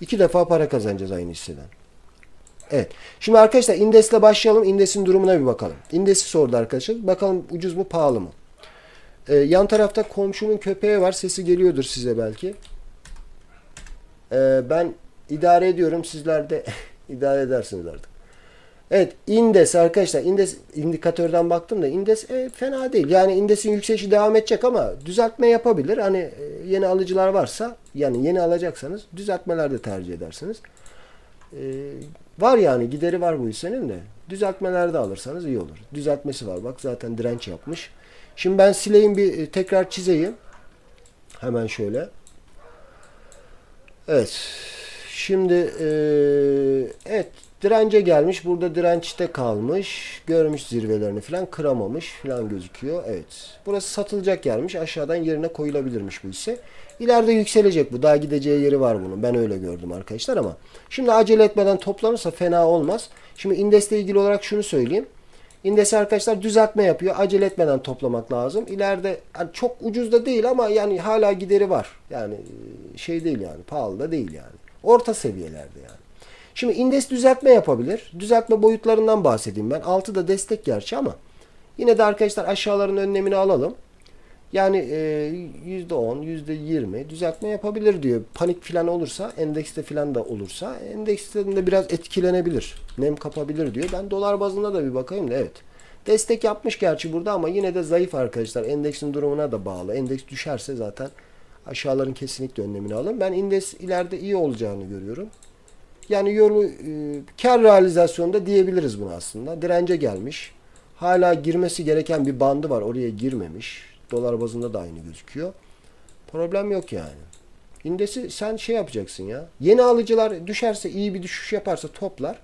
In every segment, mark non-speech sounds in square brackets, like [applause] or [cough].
İki defa para kazanacağız aynı hisseden. Evet. Şimdi arkadaşlar indesle başlayalım. İndesin durumuna bir bakalım. İndesi sordu arkadaşlar. Bakalım ucuz mu pahalı mı? Ee, yan tarafta komşunun köpeği var. Sesi geliyordur size belki. Ee, ben idare ediyorum. Sizler de [laughs] idare edersiniz artık. Evet indes arkadaşlar indes indikatörden baktım da indes e, fena değil. Yani indesin yükselişi devam edecek ama düzeltme yapabilir. Hani e, yeni alıcılar varsa yani yeni alacaksanız düzeltmeler de tercih edersiniz. E, var yani gideri var bu hissenin de. Düzeltmeler de alırsanız iyi olur. Düzeltmesi var bak zaten direnç yapmış. Şimdi ben sileyim bir e, tekrar çizeyim. Hemen şöyle. Evet. Şimdi e, evet dirence gelmiş. Burada dirençte kalmış. Görmüş zirvelerini falan kıramamış falan gözüküyor. Evet. Burası satılacak yermiş. Aşağıdan yerine koyulabilirmiş bu hisse. İleride yükselecek bu. Daha gideceği yeri var bunun. Ben öyle gördüm arkadaşlar ama. Şimdi acele etmeden toplanırsa fena olmaz. Şimdi indesle ilgili olarak şunu söyleyeyim. İndes arkadaşlar düzeltme yapıyor. Acele etmeden toplamak lazım. İleride hani çok ucuz da değil ama yani hala gideri var. Yani e, şey değil yani pahalı da değil yani. Orta seviyelerde yani. Şimdi indes düzeltme yapabilir. Düzeltme boyutlarından bahsedeyim ben. Altı da destek gerçi ama yine de arkadaşlar aşağıların önlemini alalım. Yani e, %10, %20 düzeltme yapabilir diyor. Panik falan olursa, endekste falan da olursa endeksten de biraz etkilenebilir. Nem kapabilir diyor. Ben dolar bazında da bir bakayım da evet. Destek yapmış gerçi burada ama yine de zayıf arkadaşlar. Endeksin durumuna da bağlı. Endeks düşerse zaten aşağıların kesinlikle önlemini alın. Ben indeks ileride iyi olacağını görüyorum. Yani yolu e, kar realizasyonda diyebiliriz buna aslında. Dirence gelmiş. Hala girmesi gereken bir bandı var. Oraya girmemiş. Dolar bazında da aynı gözüküyor. Problem yok yani. İndesi sen şey yapacaksın ya. Yeni alıcılar düşerse iyi bir düşüş yaparsa toplar.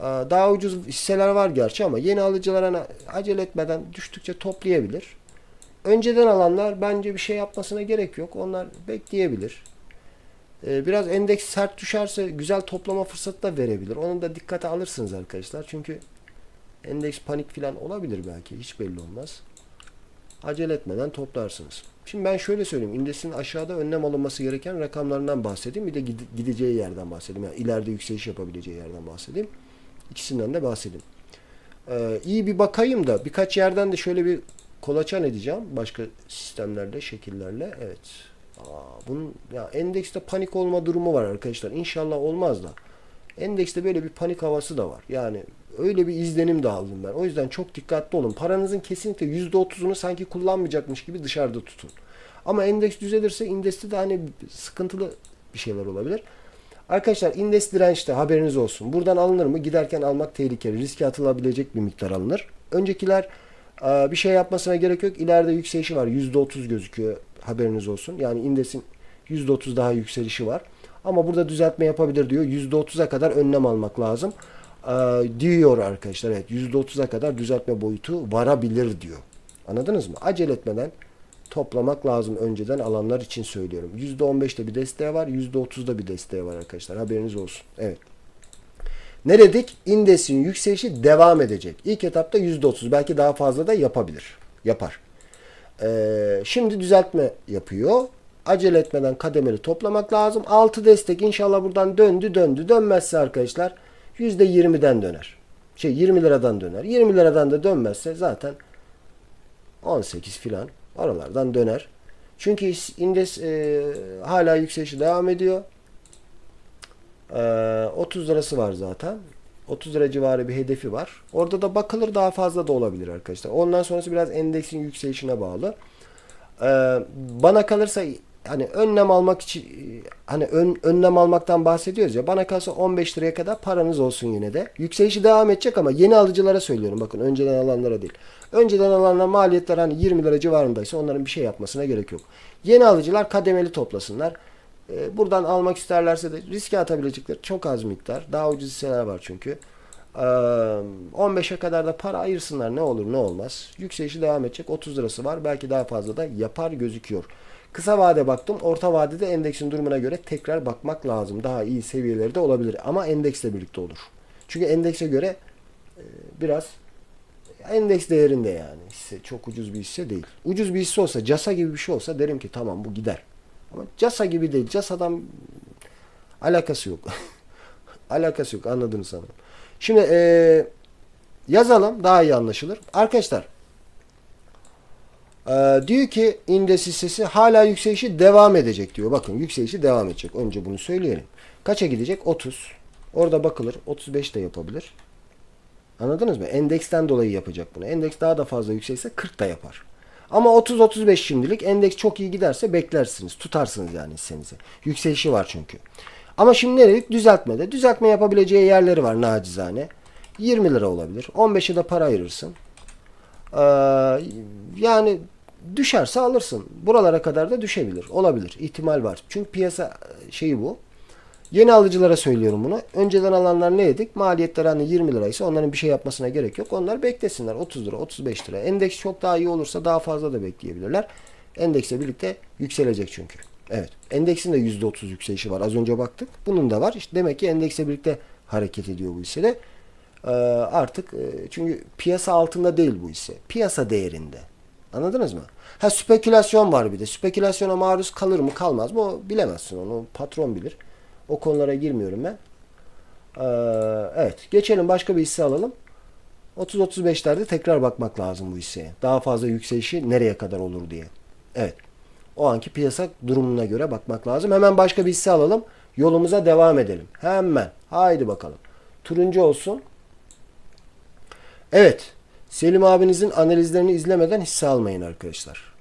Daha ucuz hisseler var gerçi ama yeni alıcılar hani acele etmeden düştükçe toplayabilir. Önceden alanlar bence bir şey yapmasına gerek yok. Onlar bekleyebilir. Ee, Biraz endeks sert düşerse güzel toplama fırsatı da verebilir. Onu da dikkate alırsınız arkadaşlar. Çünkü endeks panik falan olabilir belki. Hiç belli olmaz. Acele etmeden toplarsınız. Şimdi ben şöyle söyleyeyim. İndesin aşağıda önlem alınması gereken rakamlarından bahsedeyim. Bir de gide- gideceği yerden bahsedeyim. Yani ileride yükseliş yapabileceği yerden bahsedeyim. İkisinden de bahsedeyim. Ee, iyi bir bakayım da birkaç yerden de şöyle bir kolaçan edeceğim. Başka sistemlerle, şekillerle. Evet. Aa, bunun ya endekste panik olma durumu var arkadaşlar. İnşallah olmaz da. Endekste böyle bir panik havası da var. Yani öyle bir izlenim de aldım ben. O yüzden çok dikkatli olun. Paranızın kesinlikle %30'unu sanki kullanmayacakmış gibi dışarıda tutun. Ama endeks düzelirse indekste de hani sıkıntılı bir şeyler olabilir. Arkadaşlar indeks dirençte haberiniz olsun. Buradan alınır mı? Giderken almak tehlikeli. Riske atılabilecek bir miktar alınır. Öncekiler bir şey yapmasına gerek yok. İleride yükselişi var. %30 gözüküyor. Haberiniz olsun. Yani indesin %30 daha yükselişi var. Ama burada düzeltme yapabilir diyor. %30'a kadar önlem almak lazım. Ee, diyor arkadaşlar. Evet %30'a kadar düzeltme boyutu varabilir diyor. Anladınız mı? Acele etmeden toplamak lazım önceden alanlar için söylüyorum. %15'te bir desteği var. %30'da bir desteği var arkadaşlar. Haberiniz olsun. Evet. Ne dedik? İndesin yükselişi devam edecek. İlk etapta %30 belki daha fazla da yapabilir. Yapar. Ee, şimdi düzeltme yapıyor. Acele etmeden kademeli toplamak lazım. 6 destek inşallah buradan döndü döndü. Dönmezse arkadaşlar %20'den döner. Şey 20 liradan döner. 20 liradan da dönmezse zaten 18 filan oralardan döner. Çünkü indes e, hala yükselişi devam ediyor. E, 30 lirası var zaten. 30 lira civarı bir hedefi var. Orada da bakılır daha fazla da olabilir arkadaşlar. Ondan sonrası biraz endeksin yükselişine bağlı. Ee, bana kalırsa hani önlem almak için hani ön, önlem almaktan bahsediyoruz ya bana kalırsa 15 liraya kadar paranız olsun yine de. Yükselişi devam edecek ama yeni alıcılara söylüyorum bakın önceden alanlara değil. Önceden alanlar maliyetler hani 20 lira civarındaysa onların bir şey yapmasına gerek yok. Yeni alıcılar kademeli toplasınlar. Ee, buradan almak isterlerse de riske atabilecekleri çok az miktar. Daha ucuz hisseler var çünkü. Ee, 15'e kadar da para ayırsınlar ne olur ne olmaz. Yükselişi devam edecek. 30 lirası var. Belki daha fazla da yapar gözüküyor. Kısa vade baktım. Orta vadede endeksin durumuna göre tekrar bakmak lazım. Daha iyi seviyeleri de olabilir. Ama endeksle birlikte olur. Çünkü endekse göre e, biraz endeks değerinde yani. Hisse çok ucuz bir hisse değil. Ucuz bir hisse olsa, CASA gibi bir şey olsa derim ki tamam bu gider. Ama CASA gibi değil. CASA'dan Alakası yok. [laughs] Alakası yok anladınız sanırım. Şimdi eee, yazalım daha iyi anlaşılır. Arkadaşlar eee, diyor ki indes hissesi hala yükselişi devam edecek diyor. Bakın yükselişi devam edecek. Önce bunu söyleyelim. Kaça gidecek? 30. Orada bakılır. 35 de yapabilir. Anladınız mı? Endeksten dolayı yapacak bunu. Endeks daha da fazla yükselse 40 da yapar. Ama 30-35 şimdilik. Endeks çok iyi giderse beklersiniz. Tutarsınız yani hissenizi. Yükselişi var çünkü. Ama şimdi ne dedik? Düzeltmede. Düzeltme yapabileceği yerleri var nacizane. 20 lira olabilir. 15'e de para ayırırsın. Ee, yani düşerse alırsın. Buralara kadar da düşebilir. Olabilir. İhtimal var. Çünkü piyasa şeyi bu. Yeni alıcılara söylüyorum bunu. Önceden alanlar ne dedik? Maliyetler hani 20 liraysa onların bir şey yapmasına gerek yok. Onlar beklesinler. 30 lira, 35 lira. Endeks çok daha iyi olursa daha fazla da bekleyebilirler. Endeksle birlikte yükselecek çünkü. Evet. Endeksin de %30 yükselişi var. Az önce baktık. Bunun da var. İşte demek ki endeksle birlikte hareket ediyor bu hissede. Ee, artık e, çünkü piyasa altında değil bu hisse. Piyasa değerinde. Anladınız mı? Ha spekülasyon var bir de. Spekülasyona maruz kalır mı kalmaz mı o bilemezsin onu. Patron bilir. O konulara girmiyorum ben. Ee, evet. Geçelim başka bir hisse alalım. 30-35'lerde tekrar bakmak lazım bu hisseye. Daha fazla yükselişi nereye kadar olur diye. Evet. O anki piyasa durumuna göre bakmak lazım. Hemen başka bir hisse alalım. Yolumuza devam edelim. Hemen. Haydi bakalım. Turuncu olsun. Evet. Selim abinizin analizlerini izlemeden hisse almayın arkadaşlar.